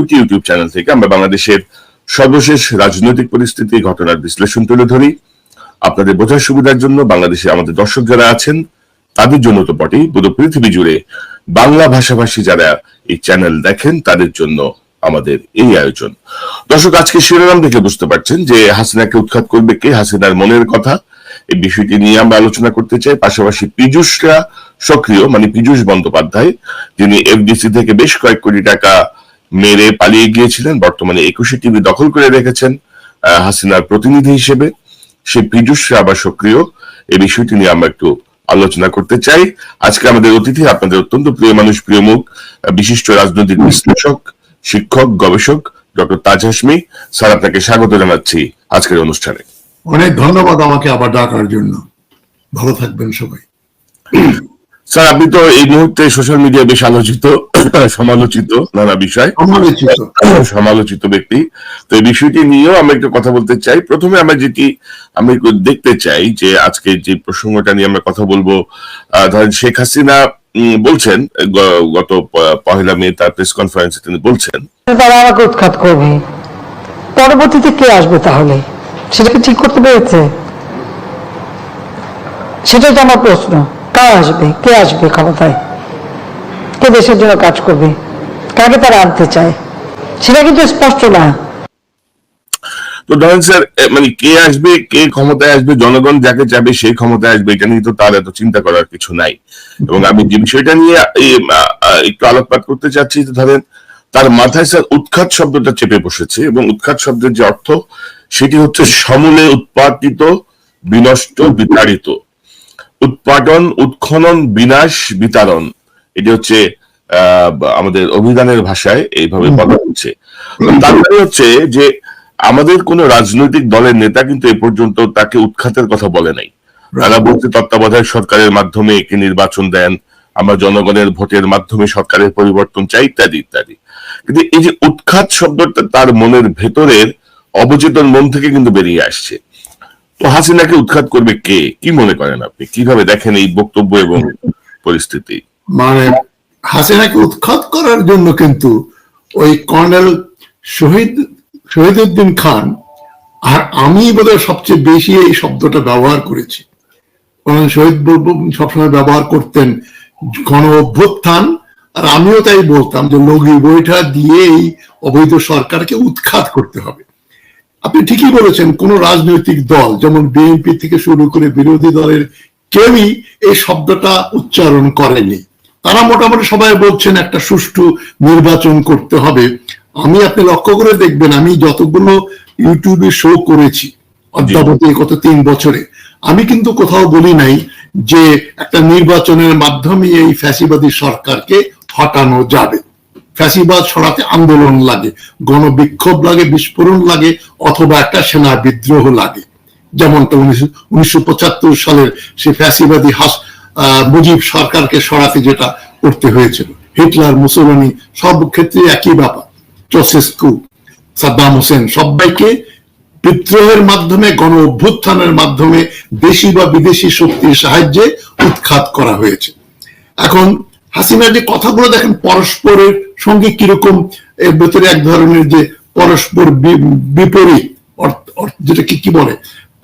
YouTube channel থেকে আমরা বাংলাদেশের সর্বশেষ রাজনৈতিক পরিস্থিতি, ঘটনার বিশ্লেষণ তুলে ধরি। আপনাদের বোঝার সুবিধার জন্য বাংলাদেশে আমাদের দর্শক যারা আছেন, তাদের জন্য তো বটেই। পুরো পৃথিবী জুড়ে বাংলা ভাষাভাষী যারা এই চ্যানেল দেখেন, তাদের জন্য আমাদের এই আয়োজন। দর্শক আজকে শিরোনাম দেখে বুঝতে পারছেন যে হাসিনাকে উৎখাত করবে কে? হাসিনার মনের কথা। এই বিষয়টি নিয়ে আমরা আলোচনা করতে চাই। পাশাপাশি পীযুষরা সক্রিয় মানে পীযুষ বন্দ্যোপাধ্যায়, যিনি এফডিসি থেকে বেশ কয়েক কোটি টাকা মেরে পালিয়ে গিয়েছিলেন। বর্তমানে একুশে টিভি দখল করে রেখেছেন হাসিনার প্রতিনিধি হিসেবে। সে পীযুষরা আবার সক্রিয়। এই বিষয়টি নিয়ে আমরা একটু আলোচনা করতে চাই। আজকে আমাদের অতিথি আপনাদের অত্যন্ত প্রিয় মানুষ প্রিয় মুখ বিশিষ্ট রাজনৈতিক বিশ্লেষক শিক্ষক গবেষক ডক্টর তাজ হাসমি স্যার আপনাকে স্বাগত জানাচ্ছি আজকের অনুষ্ঠানে। অনেক ধন্যবাদ আমাকে আবার ডাকার জন্য। ভালো থাকবেন সবাই। স্যার আপনি তো এই মুহূর্তে সোশ্যাল মিডিয়া বেশ আলোচিত। সমালোচিত নানা বিষয়। সমালোচিত। সমালোচিত ব্যক্তি। তো এই বিষয়টি নিয়েও আমরা একটু কথা বলতে চাই। প্রথমে আমরা যেটি আমি দেখতে চাই যে আজকে যে প্রসঙ্গটা নিয়ে আমরা কথা বলব ধরেন শেখ হাসিনা বলছেন গত পহেলা মে তার প্রেস কনফারেন্সে তিনি বলছেন তারা আমাকে উৎখাত করবে। পরবর্তীতে কে আসবে তাহলে? সেটাকে ঠিক করতে পেরেছে? সেটাই তো আমার প্রশ্ন। কার আসবে? কে আসবে ক্ষমতায়? কে দেশের জন্য কাজ করবে। কাকে তারা আনতে চায়? সেটা কিন্তু স্পষ্ট না। তো ধরেন স্যার মানে কে আসবে, কে ক্ষমতায় আসবে, জনগণ যাকে চাবে সেই ক্ষমতায় আসবে, এটা নিয়ে তো তার এত চিন্তা করার কিছু নাই। এবং আমি যে বিষয়টা নিয়ে একটু আলোকপাত করতে চাচ্ছি ধরেন তার মাথায় স্যার উৎখাত শব্দটা চেপে বসেছে, এবং উৎখাত শব্দের যে অর্থ, সেটি হচ্ছে সমূলে উৎপাদিত, বিনষ্ট, বিতাড়িত। উৎপাদন, উৎখনন, বিনাশ বিতারণ এটি হচ্ছে আমাদের অভিধানের ভাষায় এইভাবে বলা হচ্ছে তো তার মানে হচ্ছে যে আমাদের কোন রাজনৈতিক দলের নেতা কিন্তু এ পর্যন্ত তাকে উৎখাতের কথা বলে নাই। তারা বলছে তত্ত্বাবধায়ক সরকারের মাধ্যমে একে নির্বাচন দেন আমরা জনগণের ভোটের মাধ্যমে সরকারের পরিবর্তন চাই ইত্যাদি ইত্যাদি। কিন্তু এই যে উৎখাত শব্দটা তার মনের ভেতরের অবচেতন মন থেকে কিন্তু বেরিয়ে আসছে। তো হাসিনাকে উৎখাত করবে কে? কি মনে করেন আপনি? কীভাবে দেখেন এই বক্তব্য এবং পরিস্থিতি? মানে হাসিনাকে উৎখাত করার জন্য কিন্তু ওই কর্নেল শহীদ শহীদুদ্দিন খান আর আমি বোধহয় সবচেয়ে বেশি এই শব্দটা ব্যবহার করেছি। কর্নেল শহীদ সবসময় ব্যবহার করতেন গণ অভ্যুত্থান, আর আমিও তাই বলতাম যে লগি বইটা দিয়ে এই অবৈধ সরকারকে উৎখাত করতে হবে। আপনি ঠিকই বলেছেন, কোন রাজনৈতিক দল, যেমন বিএনপি থেকে শুরু করে বিরোধী দলের কেউই এই শব্দটা উচ্চারণ করেনি। তারা মোটামুটি সবাই বলছেন একটা সুষ্ঠু নির্বাচন করতে হবে। আমি আপনি লক্ষ্য করে দেখবেন, আমি যতগুলো ইউটিউবে শো করেছি অদ্যাবধি গত তিন বছরে, আমি কিন্তু কোথাও বলি নাই যে একটা নির্বাচনের মাধ্যমে এই ফ্যাসিবাদী সরকারকে হটানো যাবে। ফ্যাসিবাদ সরাতে আন্দোলন লাগে, গণবিক্ষোভ লাগে, বিস্ফোরণ লাগে, অথবা একটা সেনা বিদ্রোহ লাগে। যেমনটা উনিশশো পঁচাত্তর সালের সে ফ্যাসিবাদী হাস মুজিব সরকারকে সরাতে যেটা করতে হয়েছিল। হিটলার মুসোলিনি সব ক্ষেত্রে একই ব্যাপার। চসেস্কু সাদ্দাম হোসেন সবাইকে বিদ্রোহের মাধ্যমে গণ অভ্যুত্থানের মাধ্যমে দেশি বা বিদেশি শক্তির সাহায্যে উৎখাত করা হয়েছে। এখন হাসিনা যে কথাগুলো দেখেন পরস্পরের সঙ্গে কীরকম এর ভেতরে এক ধরনের যে পরস্পর বিপরীত যেটাকে কি বলে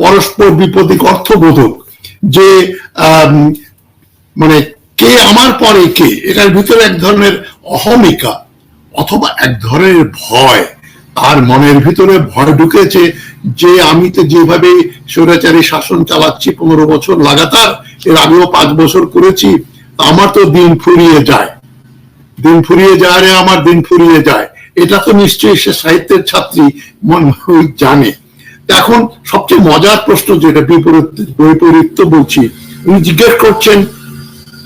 পরস্পর বিপরীত অর্থবোধক যে আম, মানে কে আমার পরে কে? এটার ভিতরে এক ধরনের অহমিকা অথবা এক ধরনের ভয়। তার মনের ভিতরে ভয় ঢুকেছে যে আমি তো যেভাবে স্বৈরাচারী শাসন চালাচ্ছি পনেরো বছর লাগাতার, এর আগেও পাঁচ বছর করেছি, আমার তো দিন ফুরিয়ে যায়। দিন ফুরিয়ে যায় রে, আমার দিন ফুরিয়ে যায়। এটা তো নিশ্চয়ই সে সাহিত্যের ছাত্রী মন জানে। এখন সবচেয়ে মজার প্রশ্ন যেটা বিপরীত বৈপরীত্য বলছি, উনি জিজ্ঞেস করছেন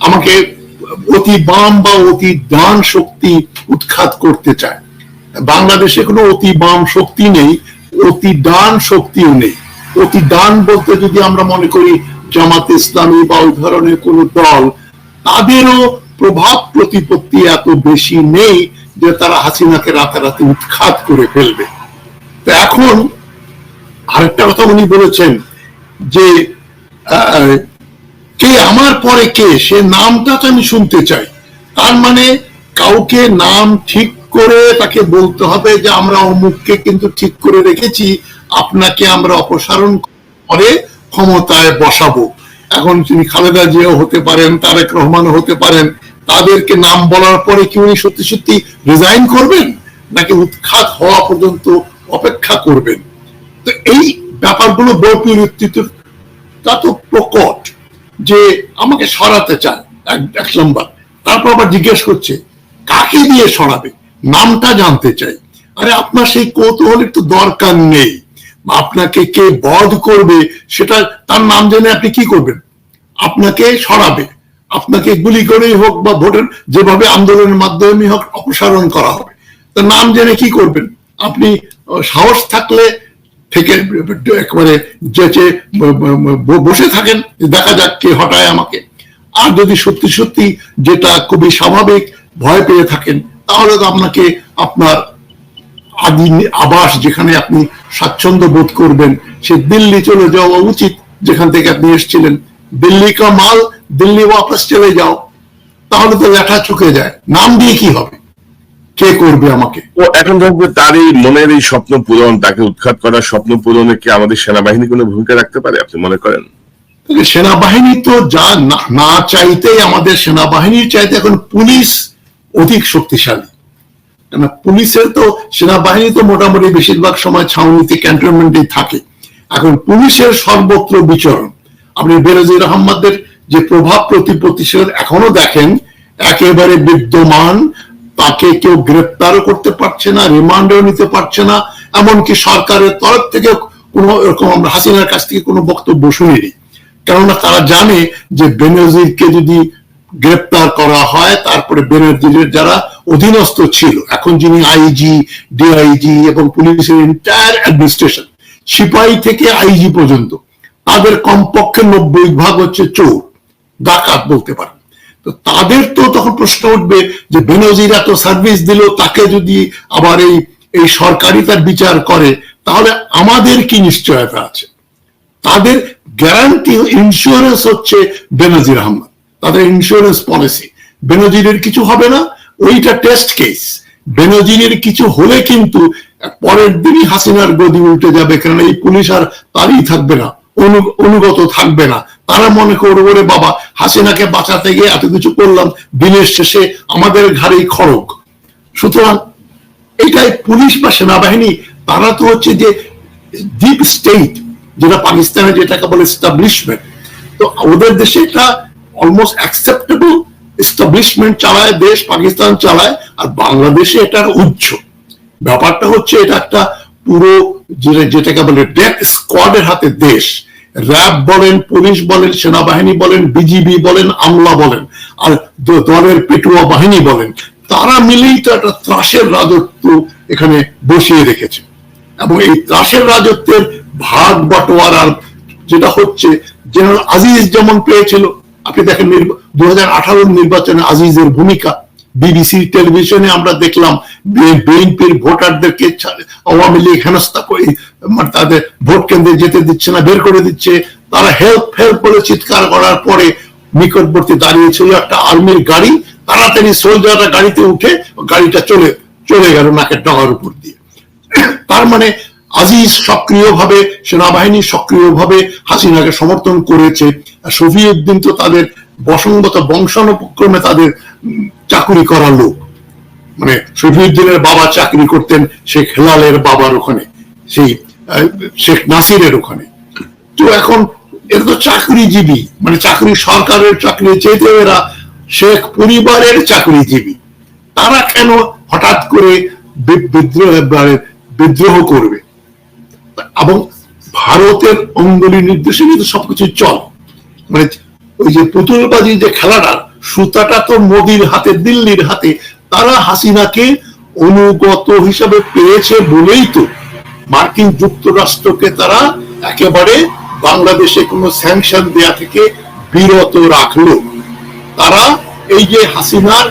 আমাকে অতি বাম বা অতি ডান শক্তি উৎখাত করতে চায়। বাংলাদেশে কোনো অতি বাম শক্তি নেই, অতি ডান শক্তিও নেই। অতি ডান বলতে যদি আমরা মনে করি জামাত ইসলামী বা ওই ধরনের কোন দল, তাদেরও প্রভাব প্রতিপত্তি এত বেশি নেই যে তারা হাসিনাকে রাতারাতি উৎখাত করে ফেলবে। তো এখন আরেকটা কথা উনি বলেছেন যে কে আমার পরে কে? সে নামটা তো আমি শুনতে চাই। তার মানে কাউকে নাম ঠিক করে তাকে বলতে হবে যে, আমরা অমুককে কিন্তু ঠিক করে রেখেছি। আপনাকে আমরা অপসারণ করে ক্ষমতায় বসাবো। এখন তিনি খালেদা জিয়াও হতে পারেন, তারেক রহমানও হতে পারেন। তাদেরকে নাম বলার পরে কি উনি সত্যি সত্যি রিজাইন করবেন? নাকি উৎখাত হওয়া পর্যন্ত অপেক্ষা করবেন? তো এই ব্যাপারগুলো বৈপরীত্যিত তা তো প্রকট। যে আমাকে সরাতে চায়, এক- নম্বর। তারপর আবার জিজ্ঞেস করছে, কাকে দিয়ে সরাবে? নামটা জানতে চাই। আরে, আপনার সেই কৌতূহলের তো দরকার নেই। আপনাকে কে বধ করবে, সেটা, তার নাম জেনে আপনি কি করবেন? আপনাকে সরাবে। আপনাকে গুলি করেই হোক বা ভোটের, যেভাবে আন্দোলনের মাধ্যমে হোক অপসারণ করা হবে। তো নাম জেনে কি করবেন? আপনি সাহস থাকলে থেকে একেবারে যেচে বসে থাকেন, দেখা যাক কে হটায় আমাকে। আর যদি সত্যি সত্যি যেটা খুবই স্বাভাবিক, ভয় পেয়ে থাকেন, তাহলে তো আপনাকে আপনার আদি আবাস যেখানে আপনি স্বাচ্ছন্দ্য বোধ করবেন, সে দিল্লি চলে যাওয়া উচিত, যেখান থেকে আপনি এসেছিলেন। দিল্লি কা মাল দিল্লি ওয়াপাস চলে যাও, তাহলে তো লেখা চুকে যায়। নাম দিয়ে কি হবে? কে করবে আমাকে? তো এখন ধরবে তার এই মনের এই স্বপ্ন পূরণ তাকে উৎখাত করার স্বপ্ন পূরণে কি আমাদের সেনাবাহিনী কোনো ভূমিকা রাখতে পারে আপনি মনে করেন? সেনাবাহিনী তো যা না- চাইতেই আমাদের সেনাবাহিনীর চাইতে এখন পুলিশ অধিক শক্তিশালী। পুলিশের তো সেনাবাহিনী তো মোটামুটি বেশিরভাগ সময় ছাউনিতে ক্যান্টনমেন্টে থাকে। এখন পুলিশের সর্বত্র বিচরণ। আপনি বেরোজির আহমদের যে প্রভাব প্রতিপত্তি সেটা এখনও দেখেন একেবারে বিদ্যমান তাকে কেউ গ্রেপ্তারও করতে পারছে না, রিমান্ডেও নিতে পারছে না, এমনকি সরকারের তরফ থেকে কোনো এরকম আমরা হাসিনার কাছ থেকে কোনো বক্তব্য শুনিনি। কেননা তারা জানে যে বেনজিরকে যদি গ্রেপ্তার করা হয়, তারপরে বেনজিরের যারা অধীনস্থ ছিল, এখন যিনি আইজি, ডিআইজি এবং পুলিশের এন্টায়ার অ্যাডমিনিস্ট্রেশন সিপাহী থেকে আইজি পর্যন্ত, তাদের কমপক্ষে নব্বই ভাগ হচ্ছে চোর, ডাকাত বলতে পারেন। তো তাদের তো তখন প্রশ্ন উঠবে যে বেনজির এত সার্ভিস দিল, তাকে যদি আবার এই এই সরকারি তার বিচার করে, তাহলে আমাদের কি নিশ্চয়তা আছে? তাদের গ্যারান্টি ইন্স্যুরেন্স হচ্ছে বেনজির আহমদ। তাদের ইন্স্যুরেন্স পলিসি বেনজিরের কিছু হবে না, ওইটা টেস্ট কেস বেনজিরের কিছু হলে কিন্তু পরের দিনই হাসিনার গদি উল্টে যাবে কারণ এই পুলিশ আর তারই থাকবে না, অনু- অনুগত থাকবে না। তারা মনে করবে, ওরে বাবা, হাসিনাকে বাঁচাতে গিয়ে এত কিছু করলাম, দিনের শেষে আমাদের ঘাড়েই খড়ক সুতরাং এটাই পুলিশ বা সেনাবাহিনী, তারা তো হচ্ছে যে ডিপ স্টেট যেটা পাকিস্তানে যেটাকে বলে এস্টাবলিশমেন্ট তো ওদের দেশে এটা অলমোস্ট অ্যাকসেপ্টেবল এস্টাবলিশমেন্ট চালায়, দেশ পাকিস্তান চালায়, আর বাংলাদেশে এটার উচ্চ। ব্যাপারটা হচ্ছে এটা একটা পুরো যেটা- যেটাকে বলে ডেথ স্কোয়াডের হাতে দেশ। র্যাব বলেন, পুলিশ বলেন, সেনাবাহিনী বলেন, বিজিবি বলেন, আমলা বলেন, আর দলের পেটুয়া বাহিনী বলেন, তারা মিলেই তো একটা ত্রাসের রাজত্ব এখানে বসিয়ে রেখেছে। এবং এই ত্রাসের রাজত্বের ভাগ বটোয়ারার, যেটা হচ্ছে, জেনারেল আজিজ যেমন পেয়েছিল, আপনি দেখেন দু হাজার আঠারো নির্বাচনে আজিজের ভূমিকা বিবিসি টেলিভিশনে আমরা দেখলাম বিএনপির ভোটারদেরকে আওয়ামী লীগ হেনস্থা করে মানে তাদের ভোট কেন্দ্রে যেতে দিচ্ছে না, বের করে দিচ্ছে। তারা হেল্প হেল্প বলে চিৎকার করার পরে নিকটবর্তী দাঁড়িয়েছিল একটা আর্মির গাড়ি। তাড়াতাড়ি সোলজাররা গাড়িতে উঠে গাড়িটা চলে চলে গেল নাকের ডগার উপর দিয়ে। তার মানে আজিজ সক্রিয়ভাবে, সেনাবাহিনী সক্রিয়ভাবে হাসিনাকে সমর্থন করেছে। শফিউদ্দিন তো তাদের বসঙ্গত বংশানুক্রমে তাদের চাকুরি করা লোক। মানে শফিউদ্দিনের বাবা চাকরি করতেন শেখ হেলালের বাবার ওখানে, সেই শেখ নাসিরের ওখানে। তো এখন এরা তো চাকরিজীবী মানে চাকরি সরকারের চাকরি চেয়েতে এরা শেখ পরিবারের চাকরিজীবী। তারা কেন হঠাৎ করে বিদ্রোহ মানে বিদ্রোহ করবে? এবং ভারতের অঙ্গুলি নির্দেশে কিন্তু সবকিছু চল। মানে ওই যে পুতুলবাজি যে খেলাটা সুতাটা তো মোদির হাতে, দিল্লির হাতে। তারা হাসিনাকে অনুগত হিসাবে পেয়েছে বলেই তো মার্কিন যুক্তরাষ্ট্রকে তারা একেবারে বাংলাদেশে কোনো স্যাংশন দেয়া থেকে বিরত রাখল। তারা এই যে হাসিনার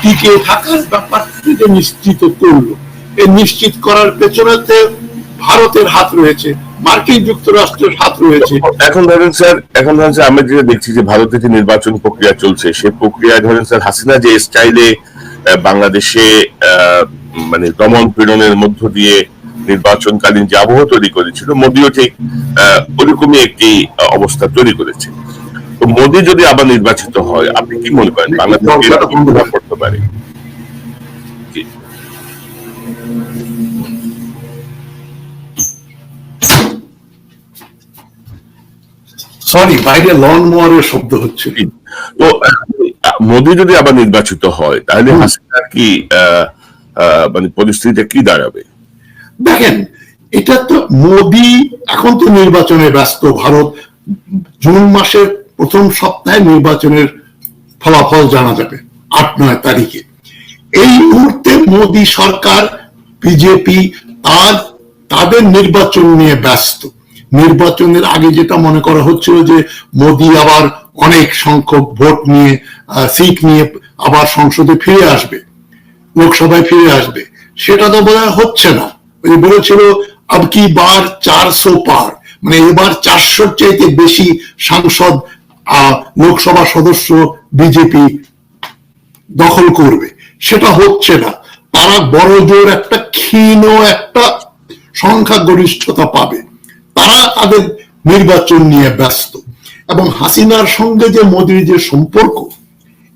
টিকে থাকার ব্যাপারটিকে নিশ্চিত করল এই নিশ্চিত করার পেছনেতে ভারতের হাত রয়েছে। মার্কিন যুক্তরাষ্ট্রের হাত রয়েছে। এখন ধরেন স্যার, এখন ধরেন স্যার, আমরা যেটা দেখছি যে ভারতে যে নির্বাচন প্রক্রিয়া চলছে, সেই প্রক্রিয়ায় ধরেন স্যার হাসিনা যে স্টাইলে বাংলাদেশে মানে দমন পীড়নের মধ্য দিয়ে নির্বাচনকালীন যে আবহ তৈরি করেছিল, মোদিও ঠিক ওরকমই একটি অবস্থা তৈরি করেছে। তো মোদি যদি আবার নির্বাচিত হয়, আপনি কি মনে করেন বাংলাদেশ পড়তে পারে? সরি বাইরে লন মোয়ারের শব্দ হচ্ছে। তো মোদি যদি আবার নির্বাচিত হয় তাহলে হাসিনার কি মানে পরিস্থিতিটা কি দাঁড়াবে? দেখেন এটা তো মোদি এখন তো নির্বাচনে ব্যস্ত ভারত জুন মাসের প্রথম সপ্তাহে নির্বাচনের ফলাফল জানা যাবে আট নয় তারিখে। এই মুহূর্তে মোদি সরকার বিজেপি তার তাদের নির্বাচন নিয়ে ব্যস্ত। নির্বাচনের আগে যেটা মনে করা হচ্ছিল যে মোদি আবার অনেক সংখ্যক ভোট নিয়ে সিট নিয়ে আবার সংসদে ফিরে আসবে, লোকসভায় ফিরে আসবে। সেটা তো বোধ হচ্ছে না। ওই বলেছিল, আব কি বার চারশো পার? মানে এবার চারশোর চাইতে বেশি সাংসদ লোকসভা সদস্য বিজেপি দখল করবে। সেটা হচ্ছে না। তারা বড় জোর একটা ক্ষীণ একটা সংখ্যাগরিষ্ঠতা পাবে। তারা তাদের নির্বাচন নিয়ে ব্যস্ত। এবং হাসিনার সঙ্গে যে মোদির যে সম্পর্ক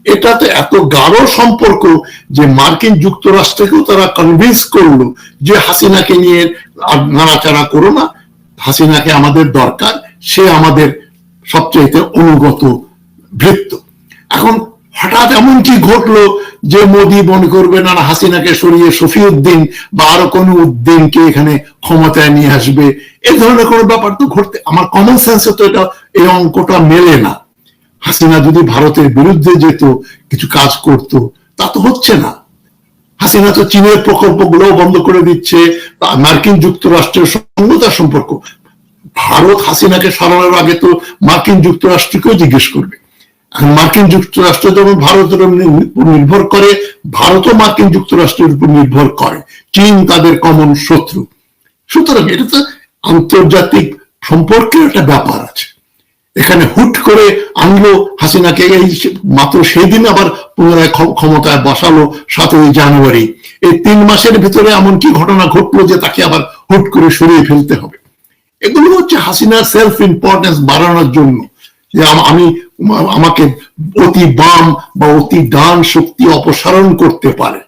এটা তো এত গাঢ় সম্পর্ক যে মার্কিন যুক্তরাষ্ট্রকেও তারা কনভিন্স করল যে হাসিনাকে নিয়ে নাড়াচাড়া করো না। হাসিনাকে আমাদের দরকার, সে আমাদের সবচেয়ে অনুগত ভৃত্য। এখন হঠাৎ এমন কি ঘটলো যে মোদি মনে করবে, না হাসিনাকে সরিয়ে শফিউদ্দিন বা আরও কোন উদ্দিনকে এখানে ক্ষমতায় নিয়ে আসবে, এ ধরনের কোনো ব্যাপার তো ঘটতে, আমার কমন সেন্সে তো এটা, এই অঙ্কটা মেলে না। হাসিনা যদি ভারতের বিরুদ্ধে যেত, কিছু কাজ করত, তা তো হচ্ছে না। হাসিনা তো চীনের প্রকল্পগুলো বন্ধ করে দিচ্ছে মার্কিন যুক্তরাষ্ট্রের সম্পর্ক। ভারত হাসিনাকে সরানোর আগে তো মার্কিন যুক্তরাষ্ট্রকেও জিজ্ঞেস করবে। মার্কিন যুক্তরাষ্ট্র যেমন ভারতের উপর নির্ভর করে, ভারতও মার্কিন যুক্তরাষ্ট্রের উপর নির্ভর করে। চীন তাদের কমন শত্রু। সুতরাং এটা তো আন্তর্জাতিক সম্পর্কের একটা ব্যাপার আছে। এখানে হুট করে আনলো হাসিনাকে, এই মাত্র সেই দিন আবার পুনরায় ক্ষমতায় বসালো সতেরোই জানুয়ারি। এই তিন মাসের ভিতরে এমন কি ঘটনা ঘটলো যে তাকে আবার হুট করে সরিয়ে ফেলতে হবে। এগুলো হচ্ছে হাসিনার সেলফ ইম্পর্টেন্স বাড়ানোর জন্য। যে আমি আমাকে অতি বাম বা অতি ডান শক্তি অপসারণ করতে পারে।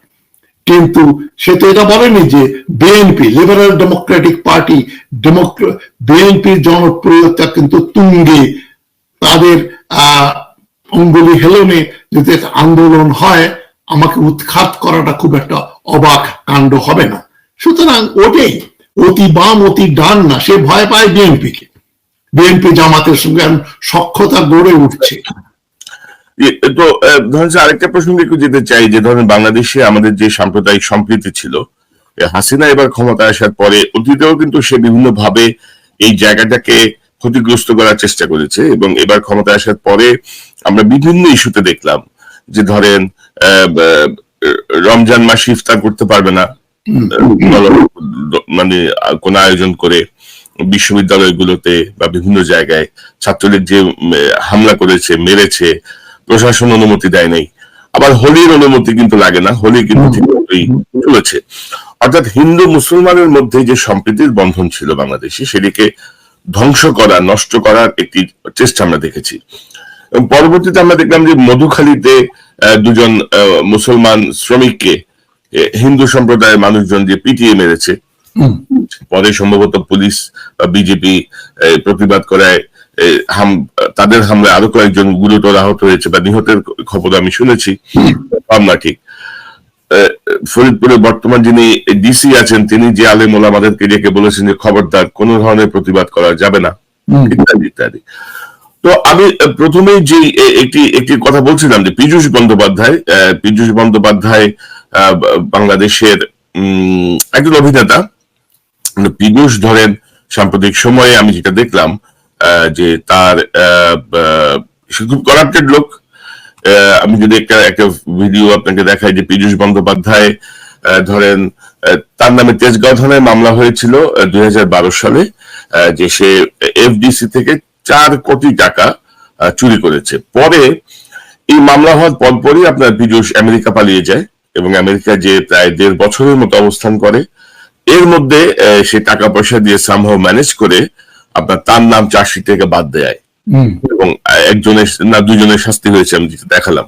কিন্তু সে তো এটা বলেনি যে বিএনপি লিবারাল ডেমোক্রেটিক পার্টি বিএনপির জনপ্রিয়তা কিন্তু তুঙ্গে। তাদের অঙ্গুলি হেলনে যদি আন্দোলন হয়, আমাকে উৎখাত করাটা খুব একটা অবাক কাণ্ড হবে না। সুতরাং ওটাই, অতি বাম, অতি ডান না, সে ভয় পায় বিএনপিকে বিএনপি জামাতের সঙ্গে এখন সক্ষতা গড়ে উঠছে। তো ধরেন আরেকটা প্রসঙ্গে একটু যেতে চাই যে ধরেন বাংলাদেশে আমাদের যে সাম্প্রদায়িক সম্প্রীতি ছিল হাসিনা এবার ক্ষমতায় আসার পরে অতীতেও কিন্তু সে বিভিন্ন ভাবে এই জায়গাটাকে ক্ষতিগ্রস্ত করার চেষ্টা করেছে এবং এবার ক্ষমতায় আসার পরে আমরা বিভিন্ন ইস্যুতে দেখলাম যে ধরেন রমজান মাস ইফতার করতে পারবে না। মানে কোন আয়োজন করে। বিশ্ববিদ্যালয়গুলোতে বা বিভিন্ন জায়গায় ছাত্রলীগ যে হামলা করেছে মেরেছে প্রশাসন অনুমতি দেয় নাই। আবার হোলির অনুমতি কিন্তু লাগে না হোলি কিন্তু ঠিকমতোই চলেছে। অর্থাৎ হিন্দু মুসলমানের মধ্যে যে সম্প্রীতির বন্ধন ছিল বাংলাদেশে সেটিকে ধ্বংস করা নষ্ট করার একটি চেষ্টা আমরা দেখেছি। পরবর্তীতে আমরা দেখলাম যে মধুখালীতে দুজন মুসলমান শ্রমিককে হিন্দু সম্প্রদায়ের মানুষজন যে পিটিয়ে মেরেছে পরে সম্ভবত পুলিশ বা বিজেপি প্রতিবাদ করায় তাদের হামলায় আরও কয়েকজন গুরুতর আহত হয়েছে বা নিহতের খবর আমি শুনেছি। পাবনা ঠিক। ফরিদপুরে বর্তমান যিনি ডিসি আছেন তিনি যে আলেম ওলামাদেরকে ডেকে বলেছেন যে খবরদার কোন ধরনের প্রতিবাদ করা যাবে না। ইত্যাদি ইত্যাদি। তো আমি প্রথমেই যে একটি একটি কথা বলছিলাম যে পীযূষ বন্দ্যোপাধ্যায় আহ, পীযূষ বন্দ্যোপাধ্যায় আহ, বাংলাদেশের উম, একজন অভিনেতা পীযূষ ধরেন সাম্প্রতিক সময়ে আমি যেটা দেখলাম যে তার খুব করাপ্টেড লোক। আমি যদি একটা একটা ভিডিও আপনাকে দেখাই যে পীযূষ বন্দ্যোপাধ্যায় ধরেন তার নামে তেজগাঁও থানায় মামলা হয়েছিল দুই হাজার বারো সালে যে সে এফডিসি থেকে চার কোটি টাকা চুরি করেছে। পরে এই মামলা হওয়ার পরপরই আপনার পীযূষ আমেরিকা পালিয়ে যায় এবং আমেরিকা যে প্রায় দেড় বছরের মতো অবস্থান করে এর মধ্যে সে টাকা পয়সা দিয়ে সামহাও ম্যানেজ করে আপনার তার নাম চার্জশিট থেকে বাদ দেয়। এবং একজনের না দুজনের শাস্তি হয়েছে আমি যেটা দেখালাম।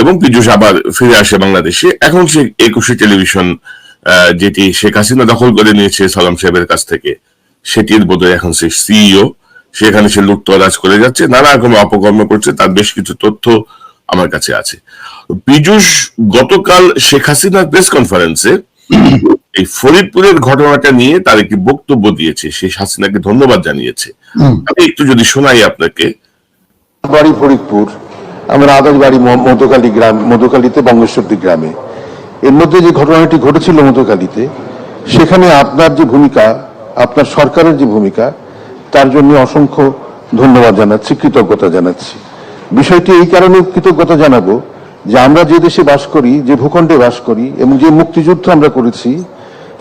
এবং পীযুষ আবার ফিরে আসে বাংলাদেশে। এখন সে একুশে টেলিভিশন যেটি শেখ হাসিনা দখল করে নিয়েছে সালাম সাহেবের কাছ থেকে সেটির বোধহয় এখন সে সিইও সেখানে সে লুটতরাজ করে যাচ্ছে নানা রকম অপকর্ম করছে তার বেশ কিছু তথ্য আমার কাছে আছে। পীযুষ গতকাল শেখ হাসিনার প্রেস কনফারেন্সে এই ফরিদপুরের ঘটনাটা নিয়ে তার একটি বক্তব্য দিয়েছে সে হাসিনাকে ধন্যবাদ জানিয়েছে। আমি একটু যদি শোনাই আপনাকে। বাড়ি ফরিদপুর আমার আদার বাড়ি মধুকালী গ্রাম মধুকালীতে বঙ্গেশ্বরদী গ্রামে। এর মধ্যে যে ঘটনাটি ঘটেছিল মধুকালীতে সেখানে আপনার যে ভূমিকা আপনার সরকারের যে ভূমিকা তার জন্য অসংখ্য ধন্যবাদ জানাচ্ছি কৃতজ্ঞতা জানাচ্ছি। বিষয়টি এই কারণে কৃতজ্ঞতা জানাব যে আমরা যে দেশে বাস করি যে ভূখণ্ডে বাস করি এবং যে মুক্তিযুদ্ধ আমরা করেছি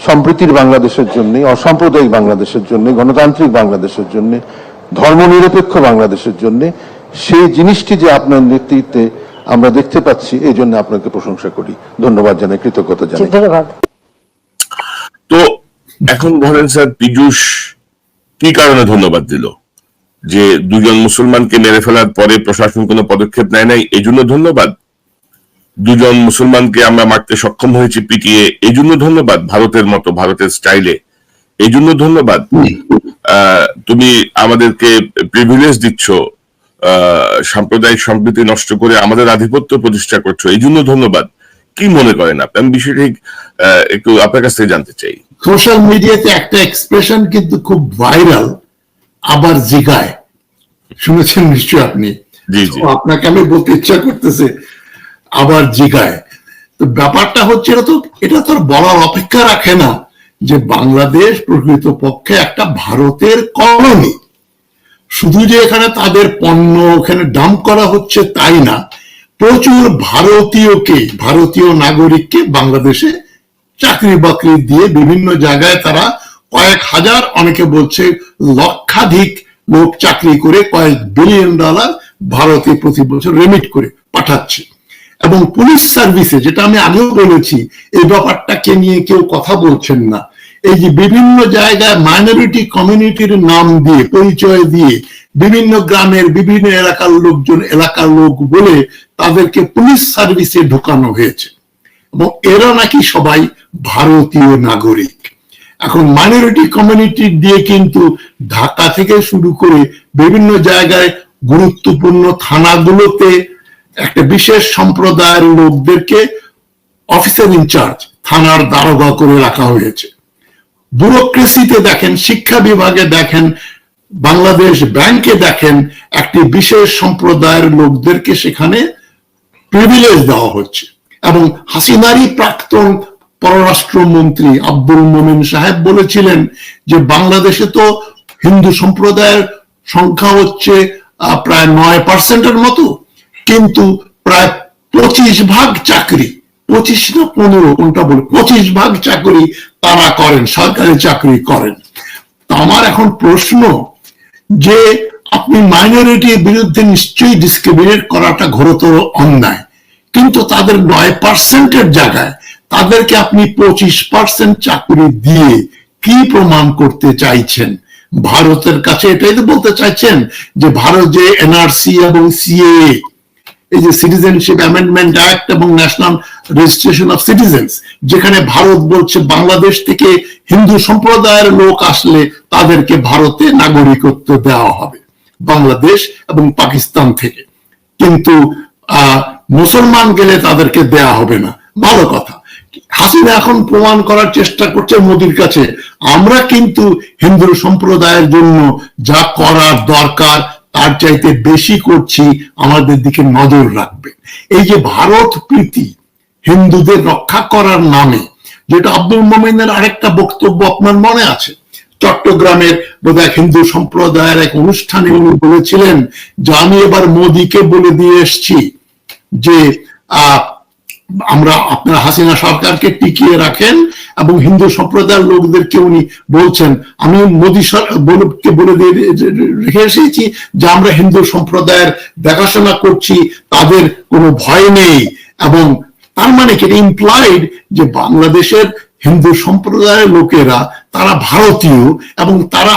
সম্প্রীতির বাংলাদেশের জন্য অসাম্প্রদায়িক বাংলাদেশের জন্য গণতান্ত্রিক বাংলাদেশের জন্য ধর্মনিরপেক্ষ বাংলাদেশের জন্য সেই জিনিসটি যে আপনার নেতৃত্বে আমরা দেখতে পাচ্ছি এই জন্য আপনাকে প্রশংসা করি। ধন্যবাদ জানাই কৃতজ্ঞতা জানাই। ধন্যবাদ। তো এখন ধরেন স্যার পীযুষ কি কারণে ধন্যবাদ দিল? যে দুজন মুসলমানকে মেরে ফেলার পরে প্রশাসন কোনো পদক্ষেপ নেয় নাই এই জন্য ধন্যবাদ? দুজন মুসলমানকে আমরা মারতে সক্ষম হয়েছি পিটিয়ে এই জন্য ধন্যবাদ ভারতের মতো ভারতের স্টাইলে। এই জন্য ধন্যবাদ তুমি আমাদেরকে প্রিভিলেজ দিচ্ছ সাম্প্রদায়িক সম্প্রীতি নষ্ট করে আমাদের আধিপত্য প্রতিষ্ঠা করছ এই জন্য ধন্যবাদ। কি মনে করেন আপনি? আমি বিষয়টি একটু আপনার কাছ থেকে জানতে চাই। সোশ্যাল মিডিয়াতে একটা এক্সপ্রেশন কিন্তু খুব ভাইরাল আবার জিগায়। শুনেছেন নিশ্চয়ই আপনি? জি জি। আপনাকে আমি বলতে ইচ্ছা করতেছে আবার জিগায়। তো ব্যাপারটা হচ্ছে, এটা তো এটা তো বলার অপেক্ষা রাখে না যে বাংলাদেশ প্রকৃত পক্ষে একটা ভারতের কলোনি। শুধু যে এখানে তাদের পণ্য ওখানে ডাম্প করা হচ্ছে তাই না, প্রচুর ভারতীয়কে, ভারতীয় নাগরিককে বাংলাদেশে চাকরি বাকরি দিয়ে বিভিন্ন জায়গায় তারা কয়েক হাজার, অনেকে বলছে লক্ষাধিক লোক চাকরি করে, কয়েক বিলিয়ন ডলার ভারতে প্রতি বছর রেমিট করে পাঠাচ্ছে। এবং পুলিশ সার্ভিসে যেটা আমি আগেও বলেছি, এই ব্যাপারটাকে নিয়ে কেউ কথা বলছেন না। এই যে বিভিন্ন জায়গায় মাইনরিটি কমিউনিটির নাম দিয়ে, পরিচয় দিয়ে, বিভিন্ন গ্রামের, বিভিন্ন এলাকার লোকজন, এলাকার লোক বলে তাদেরকে পুলিশ সার্ভিসে ঢোকানো হয়েছে। এবং এরা নাকি সবাই ভারতীয় নাগরিক। এখন মাইনরিটি কমিউনিটি দিয়ে কিন্তু ঢাকা থেকে শুরু করে বিভিন্ন জায়গায় গুরুত্বপূর্ণ থানাগুলোতে একটা বিশেষ সম্প্রদায়ের লোকদেরকে অফিসার ইনচার্জ থানার দারোগা করে রাখা হয়েছে। ব্যুরোক্রেসিতে দেখেন, শিক্ষা বিভাগে দেখেন, বাংলাদেশ ব্যাংকে দেখেন, একটি বিশেষ সম্প্রদায়ের লোকদেরকে সেখানে প্রিভিলেজ দেওয়া হচ্ছে। এবং হাসিনারই প্রাক্তন পররাষ্ট্রমন্ত্রী আব্দুল মোমিন সাহেব বলেছিলেন যে, বাংলাদেশে তো হিন্দু সম্প্রদায়ের সংখ্যা হচ্ছে প্রায় নয় পার্সেন্টের মতো। কিন্তু প্রায় পঁচিশ ভাগ চাকরি, পঁচিশ না পনেরো কোনটা বলে পঁচিশ ভাগ চাকরি তারা করেন, সরকারি চাকরি করেন। আমার এখন প্রশ্ন যে আপনি মাইনরিটির বিরুদ্ধে নিশ্চয়ই ডিসক্রিমিনেট করাটা ঘোরতর অন্যায়, কিন্তু তাদের নয় পার্সেন্টের জায়গায় তাদেরকে আপনি পঁচিশ পার্সেন্ট চাকরি দিয়ে কি প্রমাণ করতে চাইছেন? ভারতের কাছে এটাই তো বলতে চাইছেন যে ভারত যে এনআরসি এবং সিএ এই যে সিটিজেনশিপ অ্যামেন্ডমেন্ট অ্যাক্ট এবং ন্যাশনাল রেজিস্ট্রেশন অফ সিটিজেন্স যেখানে ভারত বলছে বাংলাদেশ থেকে হিন্দু সম্প্রদায়ের লোক আসলে তাদেরকে ভারতে নাগরিকত্ব দেওয়া হবে, বাংলাদেশ এবং পাকিস্তান থেকে। কিন্তু মুসলমান গেলে তাদেরকে দেয়া হবে না। ভালো কথা। হাসিনা এখন প্রমাণ করার চেষ্টা করছে মোদির কাছে, আমরা কিন্তু হিন্দু সম্প্রদায়ের জন্য যা করার দরকার তার চাইতে বেশি করছি, আমাদের দিকে নজর রাখবে। এই যে ভারত প্রীতি হিন্দুদের রক্ষা করার নামে, যেটা আব্দুল মোমেনের আরেকটা বক্তব্য আপনার মনে আছে? চট্টগ্রামের বোধহয় হিন্দু সম্প্রদায়ের এক অনুষ্ঠানে উনি বলেছিলেন, যে আমি এবার মোদিকে বলে দিয়ে এসছি যে আমরা আপনার হাসিনা সরকারকে টিকিয়ে রাখেন এবং হিন্দু সম্প্রদায়ের লোকদেরকে উনি বলছেন। আমি মোদী সর- বলে- রেখে এসেছি যে আমরা হিন্দু সম্প্রদায়ের দেখাশোনা করছি, তাদের কোনো ভয় নেই এবং তার মানে কি? ইমপ্লয়েড যে বাংলাদেশের হিন্দু সম্প্রদায়ের লোকেরা, তারা ভারতীয় এবং তারা